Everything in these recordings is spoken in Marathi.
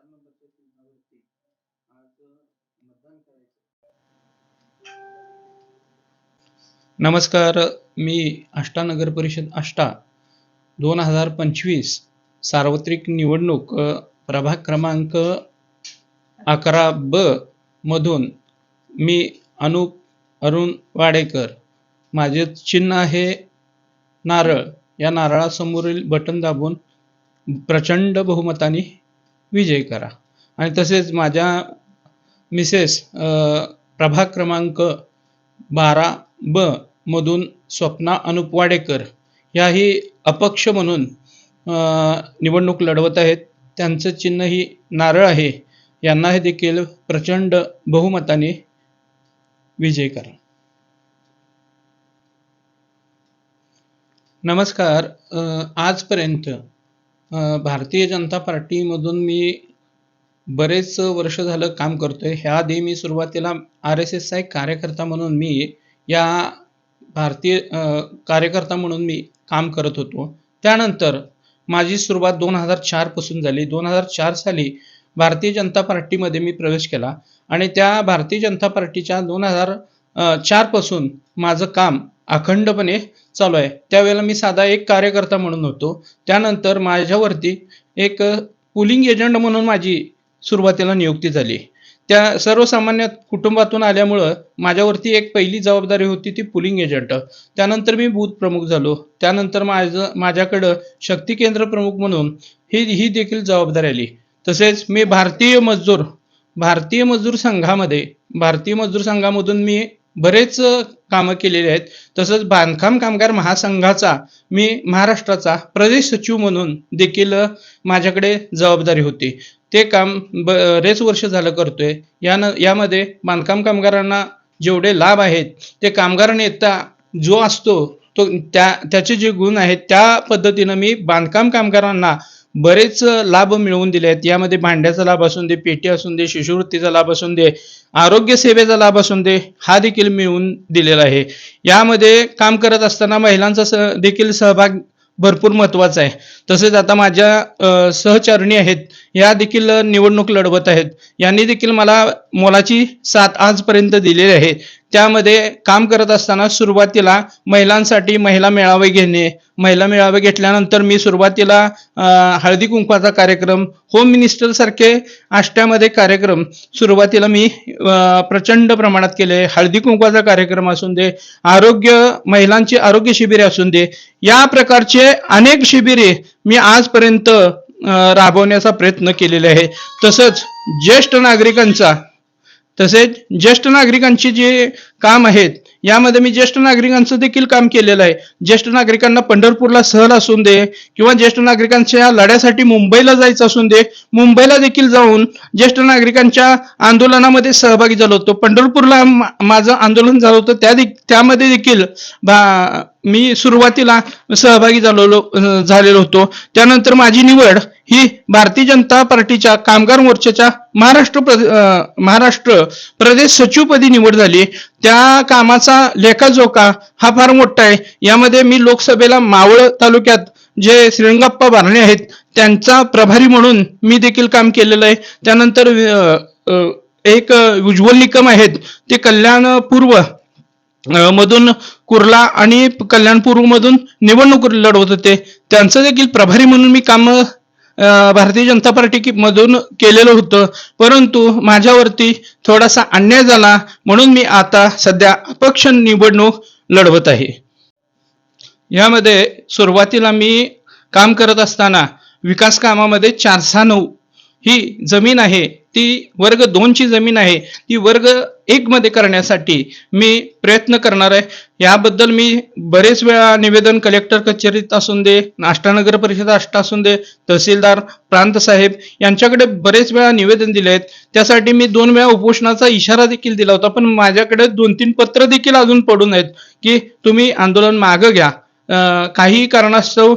चार नंबरच्या चिन्हावरती आज मतदान करायचं. नमस्कार मी आष्टा नगर परिषद आष्टा दोन हजार पंचवीस सार्वत्रिक निवडणूक प्रभाग क्रमांक अकरा ब मधून मी अनुप अरुण वाडेकर. माझे चिन्ह आहे नारळ. या नारळासमोरील बटन दाबून प्रचंड बहुमताने विजय करा. आणि तसेच माझ्या मिसेस प्रभाग क्रमांक बारा ब मधून स्वप्ना अनुप वाडेकर ह्याही अपक्ष म्हणून निवडणूक लढवत आहेत. त्यांचं चिन्ह ही नारळ आहे. यांना हे देखील प्रचंड बहुमताने विजय करा. नमस्कार. आजपर्यंत भारतीय जनता पार्टीमधून मी बरेच वर्ष झालं काम करतो आहे ह्याआधी मी सुरुवातीला आर एस एसचा एक कार्यकर्ता म्हणून मी या भारतीय कार्यकर्ता म्हणून मी काम करत होतो. त्यानंतर माझी सुरुवात दोन हजार चारपासून झाली. दोन हजार चार साली भारतीय जनता पार्टीमध्ये मी प्रवेश केला आणि त्या भारतीय जनता पार्टीच्या दोन हजार चारपासून माझं काम अखंडपणे चालू आहे. त्यावेळेला मी साधा एक कार्यकर्ता म्हणून होतो. त्यानंतर माझ्यावरती एक पुलिंग एजंट म्हणून माझी सुरुवातीला नियुक्ती झाली. त्या सर्वसामान्य कुटुंबातून आल्यामुळं माझ्यावरती एक पहिली जबाबदारी होती ती पुलिंग एजंट त्यानंतर मी बूथ प्रमुख झालो. त्यानंतर माझं माझ्याकडं शक्ती केंद्र प्रमुख म्हणून ही ही देखील जबाबदारी आली. तसेच मी भारतीय मजदूर भारतीय मजदूर संघामध्ये भारतीय मजदूर संघामधून मी बरेच कामं केलेली आहेत. तसंच बांधकाम कामगार महासंघाचा मी महाराष्ट्राचा प्रदेश सचिव म्हणून देखील माझ्याकडे जबाबदारी होती. ते काम बरेच वर्ष झालं करतोय. यानं यामध्ये बांधकाम कामगारांना जेवढे लाभ आहेत ते कामगार नेता जो असतो तो त्या त्याचे जे गुण आहेत त्या पद्धतीनं मी बांधकाम कामगारांना बरेच लाभ मिळवून दिले आहेत. यामध्ये भांड्याचा लाभ असून दे पेटी असून दे शिष्यवृत्तीचा लाभ असून दे आरोग्य सेवेचा लाभ असून दे हा देखील मिळवून दिलेला आहे. यामध्ये काम करत असताना महिलांचा स देखील सहभाग भरपूर महत्त्वाचा आहे. तसेच आता माझ्या सहचारणी आहेत. या देखील निवडणूक लढवत आहेत. यांनी देखील मला मोलाची साथ आजपर्यंत दिलेली आहे. त्यामध्ये काम करत असताना सुरुवातीला महिलांसाठी महिला मेळावे घेणे महिला मेळावे घेतल्यानंतर मी सुरुवातीला हळदी कुंकवाचा कार्यक्रम होम मिनिस्टर सारखे आष्ट्यामध्ये कार्यक्रम सुरुवातीला मी प्रचंड प्रमाणात केले. हळदी कुंकवाचा कार्यक्रम असून दे आरोग्य महिलांची आरोग्य शिबिरे असून दे या प्रकारचे अनेक शिबिरे मी आजपर्यंत राबवण्याचा प्रयत्न केलेले आहे. तसंच ज्येष्ठ नागरिकांचा तसेच ज्येष्ठ नागरिकांचे जे काम आहेत यामध्ये मी ज्येष्ठ नागरिकांचं देखील काम केलेलं आहे. ज्येष्ठ नागरिकांना पंढरपूरला सहल असून दे किंवा ज्येष्ठ नागरिकांच्या लढ्यासाठी मुंबईला जायचं असून दे मुंबईला देखील जाऊन ज्येष्ठ नागरिकांच्या आंदोलनामध्ये सहभागी झालो होतो. पंढरपूरला माझं आंदोलन झालं होतं त्या त्यामध्ये देखील मी सुरुवातीला सहभागी झालेलो झालेलो होतो. त्यानंतर माझी निवड ही भारतीय जनता पार्टीच्या कामगार मोर्चाच्या महाराष्ट्र प्रदे- महाराष्ट्र प्रदेश सचिवपदी निवड झाली. त्या कामाचा लेखाजोखा हा फार मोठा आहे. यामध्ये मी लोकसभेला मावळ तालुक्यात जे श्रीरंगाप्पा बारणे आहेत त्यांचा प्रभारी म्हणून मी देखील काम केलेलं आहे. त्यानंतर एक उज्ज्वल निकम आहेत ते कल्याण पूर्व मधून कुर्ला आणि कल्याणपूर्व मधून निवडणूक लढवत होते. त्यांचं देखील प्रभारी म्हणून मी काम भारतीय जनता पार्टी मधून केलेलं होतं. परंतु माझ्यावरती थोडासा अन्याय झाला म्हणून मी आता सध्या अपक्ष निवडणूक लढवत आहे. यामध्ये सुरुवातीला मी काम करत असताना विकास कामामध्ये चार सहा नऊ ही जमीन आहे. ती वर्ग दोनची जमीन आहे ती वर्ग एक मध्ये करण्यासाठी मी प्रयत्न करणार आहे. याबद्दल मी बरेच वेळा निवेदन कलेक्टर कचेरीत असून दे नाष्टानगर परिषद अष्टा असून दे तहसीलदार प्रांत साहेब यांच्याकडे बरेच वेळा निवेदन दिले आहेत. त्यासाठी मी दोन वेळा उपोषणाचा इशारा देखील दिला होता पण माझ्याकडे दोन तीन पत्र देखील अजून पडून आहेत की तुम्ही आंदोलन मागं घ्या. काही कारणास्तव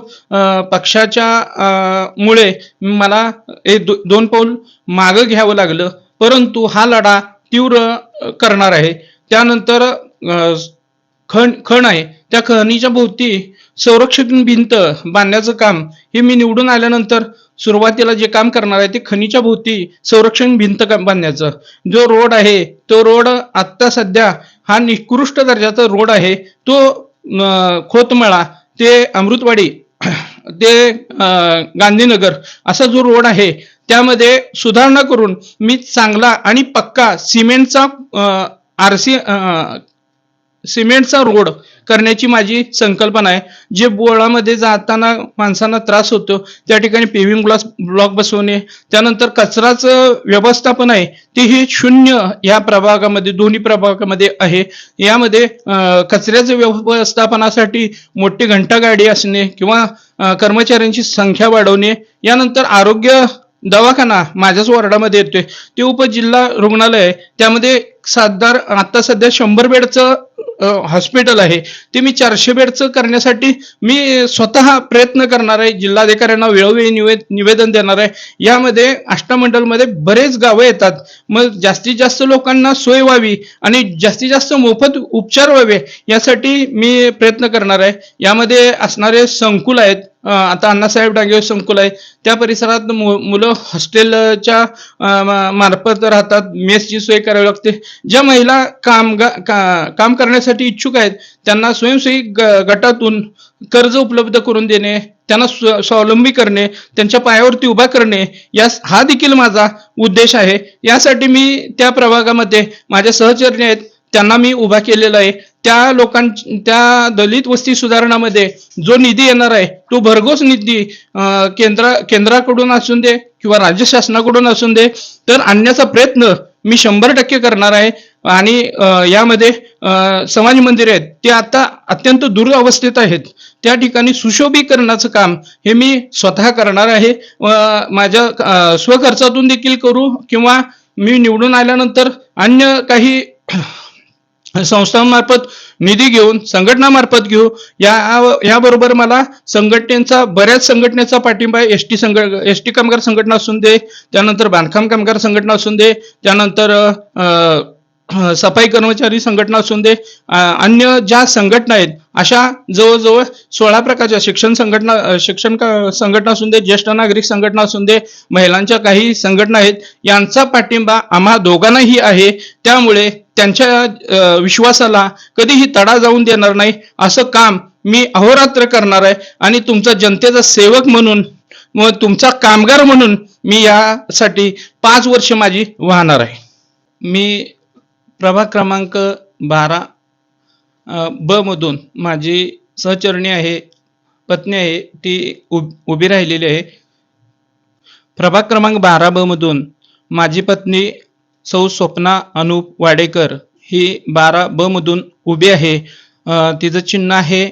पक्षाच्या मुळे मला हे दो- दोन पाऊल मागं घ्यावं लागलं. परंतु हा लढा तीव्र करणार आहे. त्यानंतर खण खण आहे. त्या खणीच्या भोवती संरक्षण भिंत बांधण्याचं काम हे मी निवडून आल्यानंतर सुरुवातीला जे काम करणार आहे ते खनिच्या भोवती संरक्षण भिंत का- बांधण्याचं. जो रोड आहे तो रोड आत्ता सध्या हा निकृष्ट दर्जाचा रोड आहे तो खोतमळा ते अमृतवाडी ते गांधीनगर असा जो रोड आहे त्यामध्ये सुधारणा करून मी चांगला आणि पक्का सिमेंटचा आरसी सिमेंटचा रोड करण्याची माझी संकल्पना आहे. जे बोळामध्ये जाताना माणसांना त्रास होतो त्या ठिकाणी पेव्हिंग ब्लॉक ब्लॉक बसवणे त्यानंतर कचराचं व्यवस्थापन आहे ते हे शून्य या प्रभागामध्ये दोन्ही प्रभागामध्ये आहे. यामध्ये कचऱ्याचं व्यवस्थापनासाठी मोठी घंटागाडी असणे किंवा कर्मचाऱ्यांची संख्या वाढवणे यानंतर आरोग्य दवाखाना माझ्याच वॉर्डामध्ये येतोय. ते उपजिल्हा रुग्णालय आहे. त्यामध्ये साधार आता सध्या शंभर बेडचं हॉस्पिटल आहे. ते मी चारशे बेडचं करण्यासाठी मी स्वतः प्रयत्न करणार आहे. जिल्हाधिकाऱ्यांना वेळोवेळी निवे निवेदन देणार आहे. यामध्ये अष्टमंडलमध्ये बरेच गावं येतात. मग जास्तीत जास्त लोकांना सोय व्हावी आणि जास्तीत जास्त मोफत उपचार व्हावे यासाठी मी प्रयत्न करणार आहे. यामध्ये असणारे संकुल आहेत. आता अण्णासाहेब डांगे संकुल आहे. त्या परिसरात मु- मुलं हॉस्टेलच्या मार्फत राहतात. मेसची सोय करावी लागते. ज्या महिला काम करण्या करण्यासाठी इच्छुक आहेत त्यांना स्वयंसेवी गटातून कर्ज उपलब्ध करून देणे त्यांना स्वावलंबी करणे त्यांच्या पायावरती उभा करणे या हा देखील माझा उद्देश आहे. यासाठी मी त्या प्रभागामध्ये माझ्या सहचर्य आहेत त्यांना मी उभा केलेला आहे. त्या लोकां त्या दलित वस्ती सुधारणामध्ये जो निधी येणार आहे तो भरघोस निधी केंद्रा केंद्र केंद्राकडून असून दे किंवा राज्य शासनाकडून असून दे तर आणण्याचा प्रयत्न मी शंभर टक्के करणार आहे. आणि यामध्ये समाज मंदिर आहेत ते आता अत्यंत दुरावस्थेत आहेत. त्या ठिकाणी सुशोभीकरणाचं काम हे मी स्वतः करणार आहे. माझ्या स्वखर्चातून देखील करू किंवा मी निवडून आल्यानंतर अन्य काही संस्थांमार्फत निधी घेऊन संघटनामार्फत घेऊ या याबरोबर मला संघटनेचा बऱ्याच संघटनेचा पाठिंबा एस टी संघ एस टी कामगार संघटना असून दे त्यानंतर बांधकाम कामगार संघटना असून दे त्यानंतर सफाई कर्मचारी संघटना असून दे अन्य ज्या संघटना आहेत अशा जवळजवळ सोळा प्रकारच्या शिक्षण संघटना शिक्षण संघटना असून दे ज्येष्ठ नागरिक संघटना असून दे महिलांच्या काही संघटना आहेत यांचा पाठिंबा आम्हा दोघांनाही आहे. त्यामुळे त्यांच्या विश्वासाला कधीही तडा जाऊन देणार नाही. असं काम मी अहोरात्र करणार आहे आणि तुमचा जनतेचा सेवक म्हणून व तुमचा कामगार म्हणून मी यासाठी पाच वर्ष माझी वाहणार आहे. मी प्रभाग क्रमांक बारा ब मधून माझी सहचरणी आहे पत्नी आहे ती उब उभी राहिलेली आहे. प्रभाग क्रमांक बारा ब मधून माझी पत्नी सौ स्वप्ना अनुप वाडेकर ही बारा ब मधून उभी आहे. तिचं चिन्ह आहे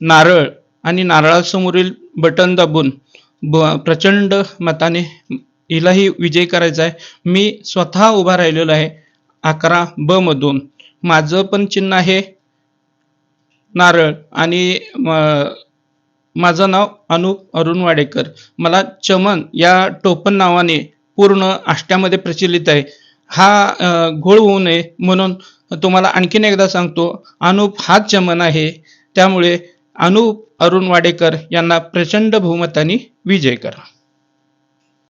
नारळ आणि नारळासमोरील बटन दाबून. ब प्रचंड मताने हिलाही विजय करायचा आहे. मी स्वतः उभा राहिलेलो आहे अकरा ब मधून. माझं पण चिन्ह आहे नारळ आणि माझं नाव अनुप अरुण वाडेकर. मला चमन या टोपण नावाने पूर्ण आष्ट्यामध्ये प्रचलित आहे. हा घोळ होऊ नये म्हणून तुम्हाला आणखीन एकदा सांगतो अनुप हाच चमन आहे. त्यामुळे अनुप अरुण वाडेकर यांना प्रचंड बहुमताने विजय करा.